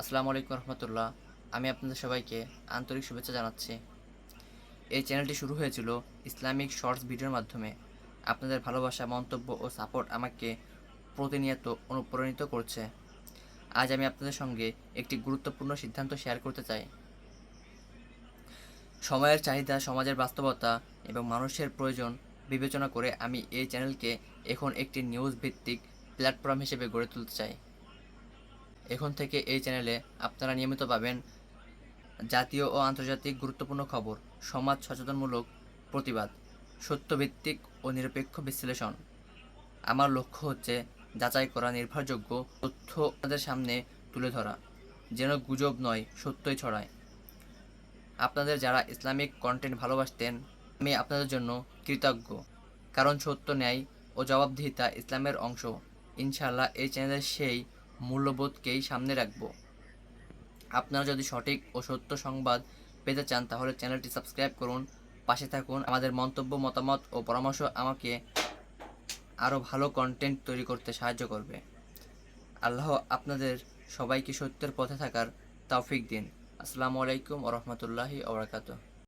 আসসালামু আলাইকুম রহমতুল্লাহ। আমি আপনাদের সবাইকে আন্তরিক শুভেচ্ছা জানাচ্ছি। এই চ্যানেলটি শুরু হয়েছিল ইসলামিক শর্টস ভিডিওর মাধ্যমে। আপনাদের ভালোবাসা, মন্তব্য ও সাপোর্ট আমাকে প্রতিনিয়ত অনুপ্রাণিত করছে। আজ আমি আপনাদের সঙ্গে একটি গুরুত্বপূর্ণ সিদ্ধান্ত শেয়ার করতে চাই। সময়ের চাহিদা, সমাজের বাস্তবতা এবং মানুষের প্রয়োজন বিবেচনা করে আমি এই চ্যানেলকে এখন একটি নিউজ ভিত্তিক প্ল্যাটফর্ম হিসেবে গড়ে তুলতে চাই। এখন থেকে এই চ্যানেলে আপনারা নিয়মিত পাবেন জাতীয় ও আন্তর্জাতিক গুরুত্বপূর্ণ খবর, সমাজ সচেতনমূলক প্রতিবাদ, সত্যভিত্তিক ও নিরপেক্ষ বিশ্লেষণ। আমার লক্ষ্য হচ্ছে যাচাই করা নির্ভরযোগ্য তথ্য আপনাদের সামনে তুলে ধরা, যেন গুজব নয়, সত্যই ছড়ায়। আপনাদের যারা ইসলামিক কন্টেন্ট ভালোবাসতেন, আমি আপনাদের জন্য কৃতজ্ঞ, কারণ সত্য ন্যায় ও জবাবদিহিতা ইসলামের অংশ। ইনশাআল্লাহ এই চ্যানেলের সেই মূল্যবোধকেই সামনে রাখব। আপনারা যদি সঠিক ও সত্য সংবাদ পেতে চান, তাহলে চ্যানেলটি সাবস্ক্রাইব করুন, পাশে থাকুন, আমাদের মন্তব্য, মতামত ও পরামর্শ আমাকে আরও ভালো কন্টেন্ট তৈরি করতে সাহায্য করবে। আল্লাহ আপনাদের সবাইকে সত্যের পথে থাকার তৌফিক দিন। আসসালামু আলাইকুম ও রহমতুল্লাহি ওবরাকাতুহ